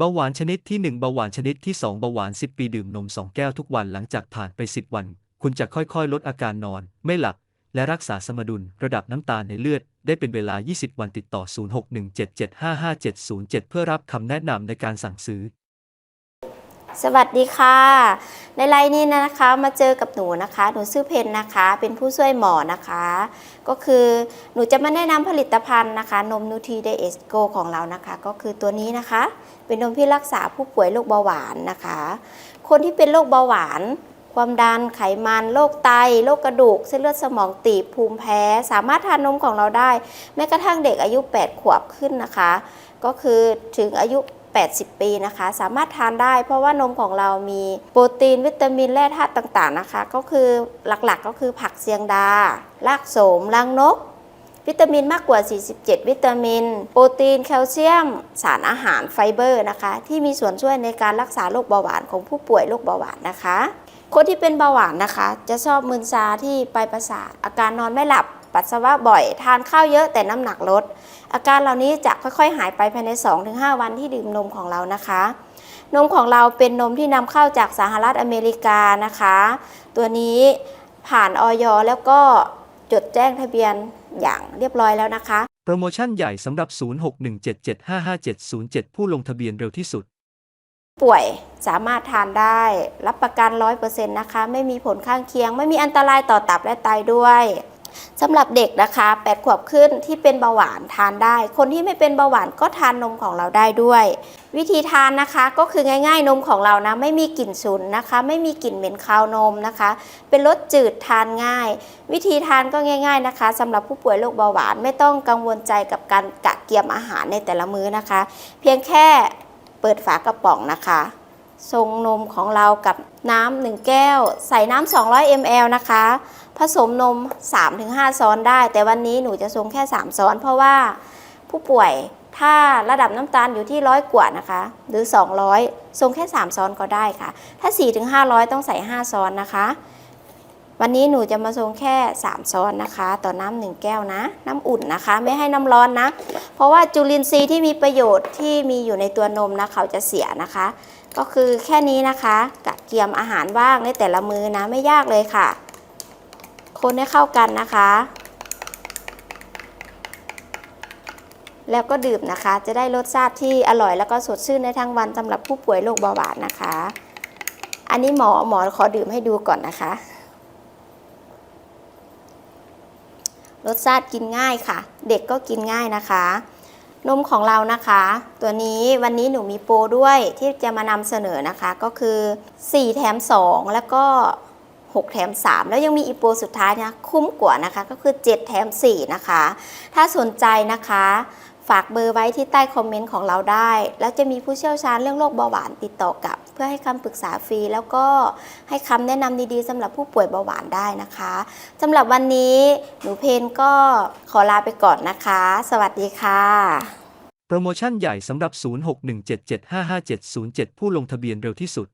เบาหวานชนิดที่ 1 เบาหวานชนิดที่ 2 เบาหวาน 10 ปีดื่มนม 2 แก้วทุกวันหลังจากผ่านไป 10 วัน คุณจะค่อยๆ ลดอาการนอน ไม่หลับและรักษาสมดุลระดับน้ำตาลในเลือด ได้เป็นเวลา 20 วันติดต่อ 0617755707 เพื่อรับคำแนะนำในการสั่งซื้อ สวัสดีค่ะ ในไลน์นี้นะคะมาเจอกับหนูนะคะ หนูชื่อเพนนะคะ เป็นผู้ช่วยหมอนะคะ ก็คือหนูจะมาแนะนำผลิตภัณฑ์นะคะ นมนูทีเดเอสโกของเรานะคะ ก็คือตัวนี้นะคะ เป็นนมที่รักษาผู้ป่วยโรคเบาหวานนะคะ คนที่เป็นโรคเบาหวาน ความดันไขมันโรคไตโรคกระดูก เส้นเลือดสมองตีบภูมิแพ้ สามารถทานนมของเราได้ แม้กระทั่งเด็กอายุ 8 ขวบขึ้นนะคะ ก็คือถึงอายุ 80 ปีนะคะ สามารถทานได้ เพราะว่านมของเรามีโปรตีนวิตามินแร่ธาตุต่างๆนะคะ ก็คือหลักๆก็คือผักเสียงดารากโสมรังนก วิตามินมากกว่า 47 วิตามิน โปรตีนแคลเซียม สารอาหารไฟเบอร์นะคะ ที่มีส่วนช่วยในการรักษาโรคเบาหวานของผู้ป่วยโรคเบาหวานนะคะ คนที่เป็นเบาหวานนะคะ จะชอบมึนชาที่ปลายประสาทอาการนอนไม่หลับ ปัสสาวะบ่อย ทานข้าวเยอะแต่น้ำหนักลด อาการเหล่านี้จะค่อยๆ หายไปภายใน 2-5 วันที่ดื่มนมของเรานะคะ นมของเราเป็นนมที่นำเข้าจากสหรัฐอเมริกานะคะ ตัวนี้ผ่านออยแล้วก็จดแจ้งทะเบียนอย่างเรียบร้อยแล้วนะคะ โปรโมชั่นใหญ่สำหรับ 0617755707 ผู้ลงทะเบียนเร็วที่สุด ป่วยสามารถทานได้รับประกัน 100%นะคะ ไม่มีผลข้างเคียง ไม่มีอันตรายต่อตับและไตด้วย สำหรับเด็กนะคะ8ขวบขึ้นที่เป็นเบาหวานทานได้ คนที่ไม่เป็นเบาหวานก็ทานนมของเราได้ด้วย วิธีทานนะคะก็คือง่ายๆนมของเรานะไม่มีกลิ่นฉุนนะคะ ไม่มีกลิ่นเหม็นคาวนมนะคะ เป็นรสจืดทานง่าย วิธีทานก็ง่าย ๆนะคะสำหรับผู้ป่วยโรคเบาหวานไม่ต้องกังวลใจกับการกะเกียมอาหารในแต่ละมื้อนะคะ เพียงแค่เปิดฝากระป๋องนะคะ ทรงนมของเรากับน้ำหนึ่งแก้ว ใส่น้ำ200 ml นะคะ ผสมนม 3-5 ซ้อนได้ แต่วันนี้หนูจะทรงแค่ 3 ซ้อน เพราะว่าผู้ป่วยถ้าระดับน้ำตาลอยู่ที่ร้อยกว่านะคะ หรือ 200ทรงแค่ 3 ซ้อนก็ได้ค่ะ ถ้า 4-500 ต้องใส่ 5 ซ้อนนะคะ วันนี้หนูจะมาทรงแค่ 3 ซ้อนนะคะ ต่อน้ำหนึ่งแก้วนะ น้ำอุ่นนะคะ ไม่ให้น้ำร้อนนะ เพราะว่าจุลินทรีย์ที่มีประโยชน์ที่มีอยู่ในตัวนมนะเขาจะเสียนะคะ ก็คือแค่นี้นะคะกะเกียมอาหารว่างในแต่ละมือนะไม่ยากเลยค่ะ คนให้เข้ากันนะคะ แล้วก็ดื่มนะคะ จะได้รสชาติที่อร่อยแล้วก็สดชื่นในทั้งวันสำหรับผู้ป่วยโรคเบาหวานนะคะ อันนี้หมอหมอขอดื่มให้ดูก่อนนะคะ รสชาติกินง่ายค่ะ เด็กก็กินง่ายนะคะ นมของเรานะคะ ตัวนี้วันนี้หนูมีโปรด้วยที่จะมานำเสนอนะคะก็คือ 4 แถม 2 แล้วก็ 6 แถม 3 แล้วยังมีอีโปรสุดท้ายนะคุ้มกว่านะคะก็คือ 7 แถม 4 นะคะ ถ้าสนใจนะคะ ฝากเบอร์ไว้ที่ใต้คอมเมนต์ของเราได้ แล้วจะมีผู้เชี่ยวชาญเรื่องโรคเบาหวานติดต่อกลับ เพื่อให้คำปรึกษาฟรี แล้วก็ให้คำแนะนำดีๆสำหรับผู้ป่วยเบาหวานได้นะคะสำหรับวันนี้หนูเพนก็ขอลาไปก่อนนะคะ สวัสดีค่ะโปรโมชั่นใหญ่สำหรับ 0617755707 ผู้ลงทะเบียนเร็วที่สุด